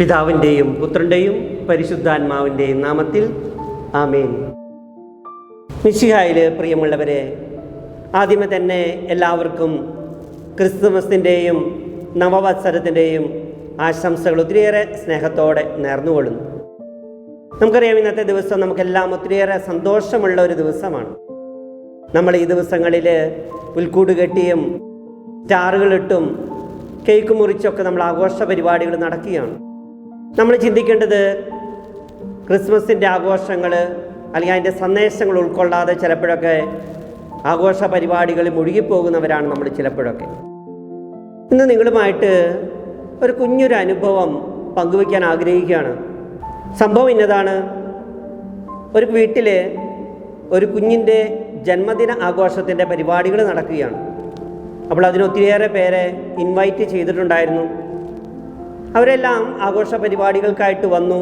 പിതാവിന്റെയും പുത്രന്റെയും പരിശുദ്ധാത്മാവിന്റെയും നാമത്തിൽ ആമേൻ. മിശിഹായിൽ പ്രിയമുള്ളവരെ ആദ്യമേ തന്നെ എല്ലാവർക്കും ക്രിസ്തുമസിന്റെയും നവവത്സരത്തിന്റെയും ആശംസകൾ ഒത്തിരിയേറെ സ്നേഹത്തോടെ നേർന്നുകൊള്ളുന്നു. നമുക്കറിയാം ഇന്നത്തെ ദിവസം നമുക്കെല്ലാം ഒത്തിരിയേറെ സന്തോഷമുള്ള ഒരു ദിവസമാണ്. നമ്മൾ ഈ ദിവസങ്ങളിൽ പുൽക്കൂട് കെട്ടിയും സ്റ്റാറുകളിട്ടും കേക്ക് മുറിച്ചൊക്കെ നമ്മൾ ആഘോഷ പരിപാടികൾ നടക്കുകയാണ്. നമ്മൾ ചിന്തിക്കേണ്ടത് ക്രിസ്മസിന്റെ ആഘോഷങ്ങൾ അല്ലെങ്കിൽ അതിന്റെ സന്ദേശങ്ങൾ ഉൾക്കൊള്ളാതെ ചിലപ്പോഴൊക്കെ ആഘോഷ പരിപാടികളിൽ മുഴുകിപ്പോകുന്നവരാണ് നമ്മൾ ചിലപ്പോഴൊക്കെ. ഇന്ന് നിങ്ങളുമായിട്ട് ഒരു കുഞ്ഞൊരു അനുഭവം പങ്കുവയ്ക്കാൻ ആഗ്രഹിക്കുകയാണ്. സംഭവം ഇന്നതാണ്. ഒരു വീട്ടിൽ ഒരു കുഞ്ഞിന്റെ ജന്മദിന ആഘോഷത്തിന്റെ പരിപാടികൾ നടക്കുകയാണ്. അപ്പോൾ അതിനൊത്തിരിയേറെ പേരെ ഇൻവൈറ്റ് ചെയ്തിട്ടുണ്ടായിരുന്നു. അവരെല്ലാം ആഘോഷ പരിപാടികൾക്കായിട്ട് വന്നു.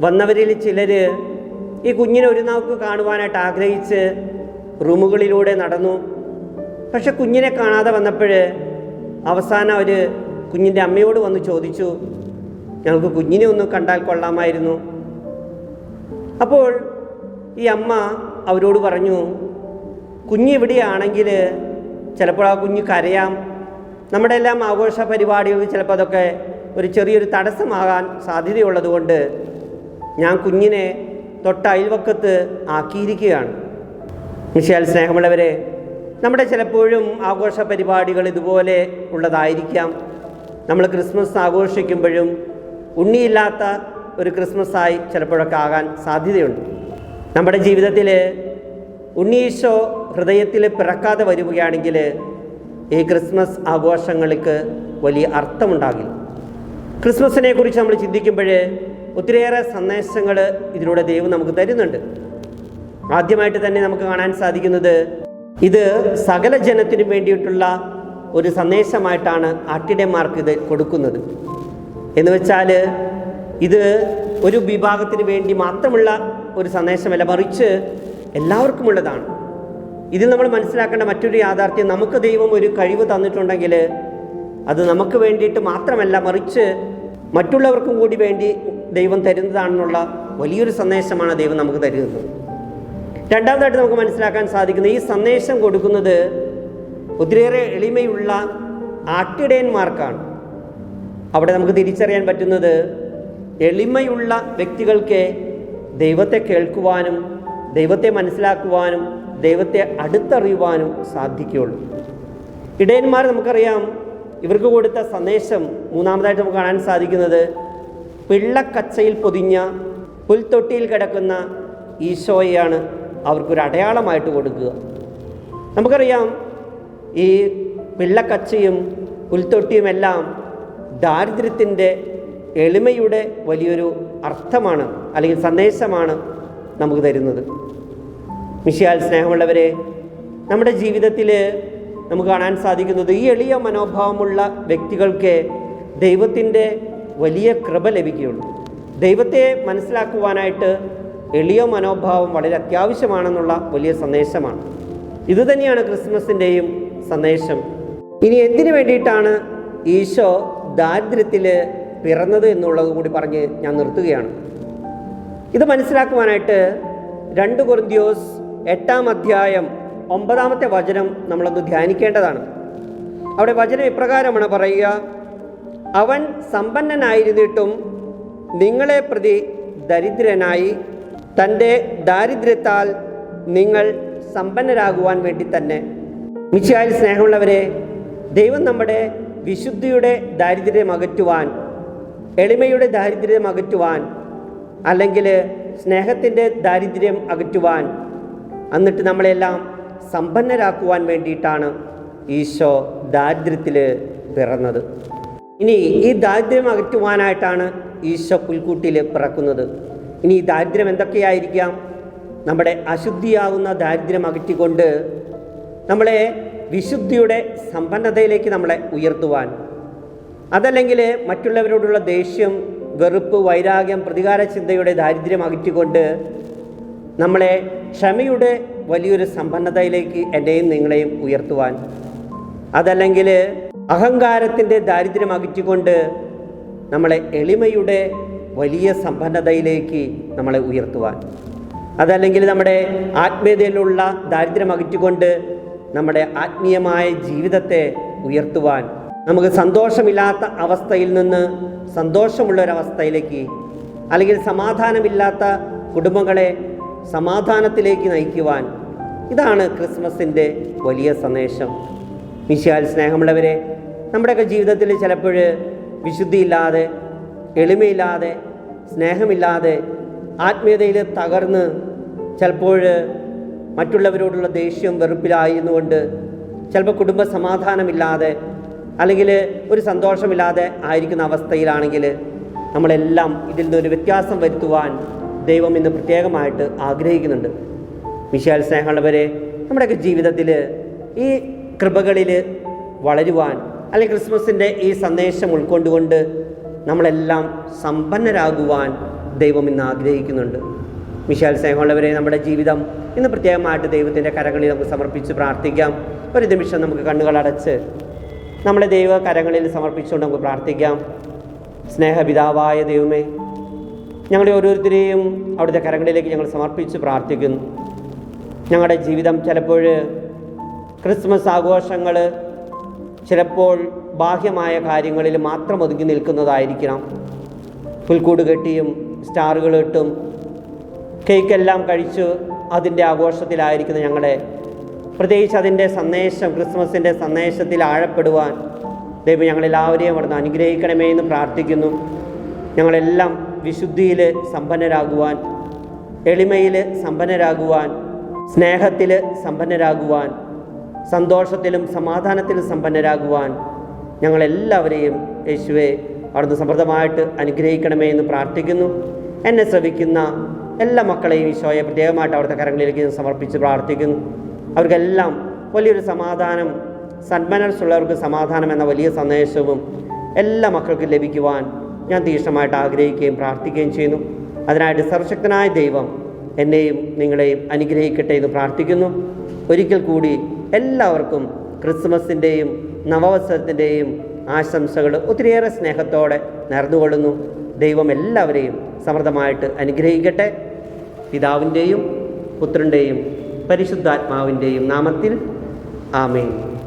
വന്നവരിൽ ചിലർ ഈ കുഞ്ഞിനെ ഒരു നാൾക്ക് കാണുവാനായിട്ട് ആഗ്രഹിച്ച് റൂമുകളിലൂടെ നടന്നു. പക്ഷെ കുഞ്ഞിനെ കാണാതെ വന്നപ്പോൾ അവസാനം അവർ കുഞ്ഞിന്റെ അമ്മയോട് വന്ന് ചോദിച്ചു ഞങ്ങൾക്ക് കുഞ്ഞിനെ ഒന്ന് കണ്ടാൽ കൊള്ളാമായിരുന്നു. അപ്പോൾ ഈ അമ്മ അവരോട് പറഞ്ഞു കുഞ്ഞ് ഇവിടെയാണെങ്കിൽ ചിലപ്പോൾ ആ കുഞ്ഞ് കരയാം. നമ്മുടെ എല്ലാം ആഘോഷ പരിപാടികൾ ചിലപ്പോൾ അതൊക്കെ ഒരു ചെറിയൊരു തടസ്സമാകാൻ സാധ്യതയുള്ളതുകൊണ്ട് ഞാൻ കുഞ്ഞിനെ തൊട്ട അയൽവക്കത്ത് ആക്കിയിരിക്കുകയാണ്. മിഷാൽ സ്നേഹമുള്ളവരെ നമ്മുടെ ചിലപ്പോഴും ആഘോഷ പരിപാടികൾ ഇതുപോലെ ഉള്ളതായിരിക്കാം. നമ്മൾ ക്രിസ്മസ് ആഘോഷിക്കുമ്പോഴും ഉണ്ണിയില്ലാത്ത ഒരു ക്രിസ്മസായി ചിലപ്പോഴൊക്കെ ആകാൻ സാധ്യതയുണ്ട്. നമ്മുടെ ജീവിതത്തിൽ ഉണ്ണീശോ ഹൃദയത്തിൽ പിറക്കാതെ വരികയാണെങ്കിൽ ഈ ക്രിസ്മസ് ആഘോഷങ്ങൾക്ക് വലിയ അർത്ഥമുണ്ടാകില്ല. ക്രിസ്മസിനെ കുറിച്ച് നമ്മൾ ചിന്തിക്കുമ്പോൾ ഒത്തിരിയേറെ സന്ദേശങ്ങൾ ഇതിലൂടെ ദൈവം നമുക്ക് തരുന്നുണ്ട്. ആദ്യമായിട്ട് തന്നെ നമുക്ക് കാണാൻ സാധിക്കുന്നത് ഇത് സകല ജനത്തിനു വേണ്ടിയിട്ടുള്ള ഒരു സന്ദേശമായിട്ടാണ് ആട്ടിടയന്മാർക്ക് ഇത് കൊടുക്കുന്നത്. എന്ന് വെച്ചാൽ ഇത് ഒരു വിഭാഗത്തിന് വേണ്ടി മാത്രമുള്ള ഒരു സന്ദേശമല്ല മറിച്ച് എല്ലാവർക്കുമുള്ളതാണ്. ഇതിൽ നമ്മൾ മനസ്സിലാക്കേണ്ട മറ്റൊരു യാഥാർത്ഥ്യം നമുക്ക് ദൈവം ഒരു കഴിവ് തന്നിട്ടുണ്ടെങ്കിൽ അത് നമുക്ക് വേണ്ടിയിട്ട് മാത്രമല്ല മറിച്ച് മറ്റുള്ളവർക്കും കൂടി വേണ്ടി ദൈവം തരുന്നതാണെന്നുള്ള വലിയൊരു സന്ദേശമാണ് ദൈവം നമുക്ക് തരുന്നത്. രണ്ടാമതായിട്ട് നമുക്ക് മനസ്സിലാക്കാൻ സാധിക്കുന്നത് ഈ സന്ദേശം കൊടുക്കുന്നത് ഒത്തിരിയേറെ എളിമയുള്ള ആട്ടിടയന്മാർക്കാണ്. അവിടെ നമുക്ക് തിരിച്ചറിയാൻ പറ്റുന്നത് എളിമയുള്ള വ്യക്തികൾക്ക് ദൈവത്തെ കേൾക്കുവാനും ദൈവത്തെ മനസ്സിലാക്കുവാനും ദൈവത്തെ അടുത്തറിയുവാനും സാധിക്കുകയുള്ളൂ. ഇടയന്മാർ നമുക്കറിയാം ഇവർക്ക് കൊടുത്ത സന്ദേശം മൂന്നാമതായിട്ട് നമുക്ക് കാണാൻ സാധിക്കുന്നത് പിള്ളക്കച്ചയിൽ പൊതിഞ്ഞ പുൽത്തൊട്ടിയിൽ കിടക്കുന്ന ഈശോയെയാണ് അവർക്കൊരു അടയാളമായിട്ട് കൊടുക്കുക. നമുക്കറിയാം ഈ പിള്ളക്കച്ചയും പുൽത്തൊട്ടിയുമെല്ലാം ദാരിദ്ര്യത്തിന്റെ എളിമയുടെ വലിയൊരു അർത്ഥമാണ് അല്ലെങ്കിൽ സന്ദേശമാണ് നമുക്ക് തരുന്നത്. മിഷിയാൽ സ്നേഹമുള്ളവരെ നമ്മുടെ ജീവിതത്തിൽ നമുക്ക് കാണാൻ സാധിക്കുന്നത് ഈ എളിയ മനോഭാവമുള്ള വ്യക്തികൾക്ക് ദൈവത്തിന്റെ വലിയ കൃപ ലഭിക്കുകയുള്ളൂ. ദൈവത്തെ മനസ്സിലാക്കുവാനായിട്ട് എളിയ മനോഭാവം വളരെ അത്യാവശ്യമാണെന്നുള്ള വലിയ സന്ദേശമാണ്. ഇതുതന്നെയാണ് ക്രിസ്മസിന്റെയും സന്ദേശം. ഇനി എന്തിനു വേണ്ടിയിട്ടാണ് ഈശോ ദാരിദ്ര്യത്തിൽ പിറന്നത് എന്നുള്ളത് കൂടി പറഞ്ഞ് ഞാൻ നിർത്തുകയാണ്. ഇത് മനസ്സിലാക്കുവാനായിട്ട് രണ്ട് കൊറിന്ത്യോസ് എട്ടാം അധ്യായം ഒമ്പതാമത്തെ വചനം നമ്മളൊന്ന് ധ്യാനിക്കേണ്ടതാണ്. അവിടെ വചനം ഇപ്രകാരമാണ് പറയുക അവൻ സമ്പന്നനായിരുന്നിട്ടും നിങ്ങളെ പ്രതി ദരിദ്രനായി തന്റെ ദാരിദ്ര്യത്താൽ നിങ്ങൾ സമ്പന്നരാകുവാൻ വേണ്ടി തന്നെ. മിച്ചയായ സ്നേഹമുള്ളവരെ ദൈവം നമ്മുടെ വിശുദ്ധിയുടെ ദാരിദ്ര്യം അകറ്റുവാൻ എളിമയുടെ ദാരിദ്ര്യം അകറ്റുവാൻ അല്ലെങ്കിൽ സ്നേഹത്തിന്റെ ദാരിദ്ര്യം അകറ്റുവാൻ എന്നിട്ട് നമ്മളെല്ലാം സമ്പന്നരാക്കുവാൻ വേണ്ടിയിട്ടാണ് ഈശോ ദാരിദ്ര്യത്തിൽ പിറന്നത്. ഇനി ഈ ദാരിദ്ര്യം അകറ്റുവാനായിട്ടാണ് ഈശോ പുൽക്കൂട്ടിൽ പിറക്കുന്നത്. ഇനി ഈ ദാരിദ്ര്യം എന്തൊക്കെയായിരിക്കാം? നമ്മുടെ അശുദ്ധിയാകുന്ന ദാരിദ്ര്യം അകറ്റിക്കൊണ്ട് നമ്മളെ വിശുദ്ധിയുടെ സമ്പന്നതയിലേക്ക് നമ്മളെ ഉയർത്തുവാൻ. അതല്ലെങ്കിൽ മറ്റുള്ളവരോടുള്ള ദേഷ്യം വെറുപ്പ് വൈരാഗ്യം പ്രതികാര ചിന്തയുടെ ദാരിദ്ര്യം അകറ്റിക്കൊണ്ട് നമ്മളെ ക്ഷമയുടെ വലിയൊരു സമ്പന്നതയിലേക്ക് എന്റെയും നിങ്ങളെയും ഉയർത്തുവാൻ. അതല്ലെങ്കിൽ അഹങ്കാരത്തിന്റെ ദാരിദ്ര്യം അകറ്റിക്കൊണ്ട് നമ്മളെ എളിമയുടെ വലിയ സമ്പന്നതയിലേക്ക് നമ്മളെ ഉയർത്തുവാൻ. അതല്ലെങ്കിൽ നമ്മുടെ ആത്മീയതയിലുള്ള ദാരിദ്ര്യം അകറ്റിക്കൊണ്ട് നമ്മുടെ ആത്മീയമായ ജീവിതത്തെ ഉയർത്തുവാൻ. നമുക്ക് സന്തോഷമില്ലാത്ത അവസ്ഥയിൽ നിന്ന് സന്തോഷമുള്ള ഒരവസ്ഥയിലേക്ക് അല്ലെങ്കിൽ സമാധാനമില്ലാത്ത കുടുംബങ്ങളെ സമാധാനത്തിലേക്ക് നയിക്കുവാൻ ഇതാണ് ക്രിസ്മസിന്റെ വലിയ സന്ദേശം. വിശാൽ സ്നേഹമുള്ളവരെ നമ്മുടെയൊക്കെ ജീവിതത്തിൽ ചിലപ്പോൾ വിശുദ്ധിയില്ലാതെ എളിമയില്ലാതെ സ്നേഹമില്ലാതെ ആത്മീയതയിൽ തകർന്ന് ചിലപ്പോൾ മറ്റുള്ളവരോടുള്ള ദേഷ്യം വെറുപ്പിലായിരുന്നുകൊണ്ട് ചിലപ്പോൾ കുടുംബ സമാധാനമില്ലാതെ അല്ലെങ്കിൽ ഒരു സന്തോഷമില്ലാതെ ആയിരിക്കുന്ന അവസ്ഥയിലാണെങ്കിൽ നമ്മളെല്ലാം ഇതിൽ നിന്നൊരു വ്യത്യാസം വരുത്തുവാൻ ദൈവം ഇന്ന് പ്രത്യേകമായിട്ട് ആഗ്രഹിക്കുന്നുണ്ട്. വിശാൽ സ്നേഹമുള്ളവരെ നമ്മുടെയൊക്കെ ജീവിതത്തിൽ ഈ കൃപകളിൽ വളരുവാൻ അല്ലെങ്കിൽ ക്രിസ്മസിന്റെ ഈ സന്ദേശം ഉൾക്കൊണ്ടുകൊണ്ട് നമ്മളെല്ലാം സമ്പന്നരാകുവാൻ ദൈവം ഇന്ന് ആഗ്രഹിക്കുന്നുണ്ട്. വിശാൽ സ്നേഹമുള്ളവരെ നമ്മുടെ ജീവിതം ഇന്ന് പ്രത്യേകമായിട്ട് ദൈവത്തിന്റെ കരങ്ങളിൽ നമുക്ക് സമർപ്പിച്ച് പ്രാർത്ഥിക്കാം. ഒരു നിമിഷം നമുക്ക് കണ്ണുകളടച്ച് നമ്മളെ ദൈവ കരങ്ങളിൽ സമർപ്പിച്ചുകൊണ്ട് നമുക്ക് പ്രാർത്ഥിക്കാം. സ്നേഹപിതാവായ ദൈവമേ ഞങ്ങളെ ഓരോരുത്തരെയും അവിടുത്തെ കരങ്ങളിലേക്ക് ഞങ്ങൾ സമർപ്പിച്ച് പ്രാർത്ഥിക്കുന്നു. ഞങ്ങളുടെ ജീവിതം ചിലപ്പോൾ ക്രിസ്മസ് ആഘോഷങ്ങൾ ചിലപ്പോൾ ബാഹ്യമായ കാര്യങ്ങളിൽ മാത്രം ഒതുങ്ങി നിൽക്കുന്നതായിരിക്കണം. പുൽക്കൂട് കെട്ടിയും സ്റ്റാറുകൾ ഇട്ടും കേക്കെല്ലാം കഴിച്ച് അതിന്റെ ആഘോഷത്തിലായിരിക്കുന്ന ഞങ്ങളെ. പ്രത്യേകിച്ച് അതിന്റെ സന്ദേശം ക്രിസ്മസിന്റെ സന്ദേശത്തിൽ ആഴപ്പെടുവാൻ ദൈവം ഞങ്ങളെല്ലാവരെയും അവിടുന്ന് അനുഗ്രഹിക്കണമേ എന്ന് പ്രാർത്ഥിക്കുന്നു. ഞങ്ങളെല്ലാം വിശുദ്ധിയിൽ സമ്പന്നരാകുവാൻ എളിമയിൽ സമ്പന്നരാകുവാൻ സ്നേഹത്തിൽ സമ്പന്നരാകുവാൻ സന്തോഷത്തിലും സമാധാനത്തിലും സമ്പന്നരാകുവാൻ ഞങ്ങളെല്ലാവരെയും യേശുവെ അവിടുന്ന് സമൃദ്ധമായിട്ട് അനുഗ്രഹിക്കണമേ എന്ന് പ്രാർത്ഥിക്കുന്നു. എന്നെ ശ്രവിക്കുന്ന എല്ലാ മക്കളെയും ഈശോയെ പ്രത്യേകമായിട്ട് അവിടുത്തെ കരങ്ങളിലേക്ക് സമർപ്പിച്ച് പ്രാർത്ഥിക്കുന്നു. അവർക്കെല്ലാം വലിയൊരു സമാധാനം സന്മനസ്സുള്ളവർക്ക് സമാധാനം എന്ന വലിയ സന്ദേശവും എല്ലാ മക്കൾക്കും ലഭിക്കുവാൻ ഞാൻ തീക്ഷ്ണമായിട്ട് ആഗ്രഹിക്കുകയും പ്രാർത്ഥിക്കുകയും ചെയ്യുന്നു. അതിനായിട്ട് സർവശക്തനായ ദൈവം എന്നെയും നിങ്ങളെയും അനുഗ്രഹിക്കട്ടെ എന്ന് പ്രാർത്ഥിക്കുന്നു. ഒരിക്കൽ കൂടി എല്ലാവർക്കും ക്രിസ്മസിന്റെയും നവവത്സരത്തിന്റെയും ആശംസകൾ ഒത്തിരിയേറെ സ്നേഹത്തോടെ നേർന്നുകൊള്ളുന്നു. ദൈവം എല്ലാവരെയും സമൃദ്ധമായിട്ട് അനുഗ്രഹിക്കട്ടെ. പിതാവിന്റെയും പുത്രന്റെയും പരിശുദ്ധാത്മാവിന്റെയും നാമത്തിൽ ആമേൻ.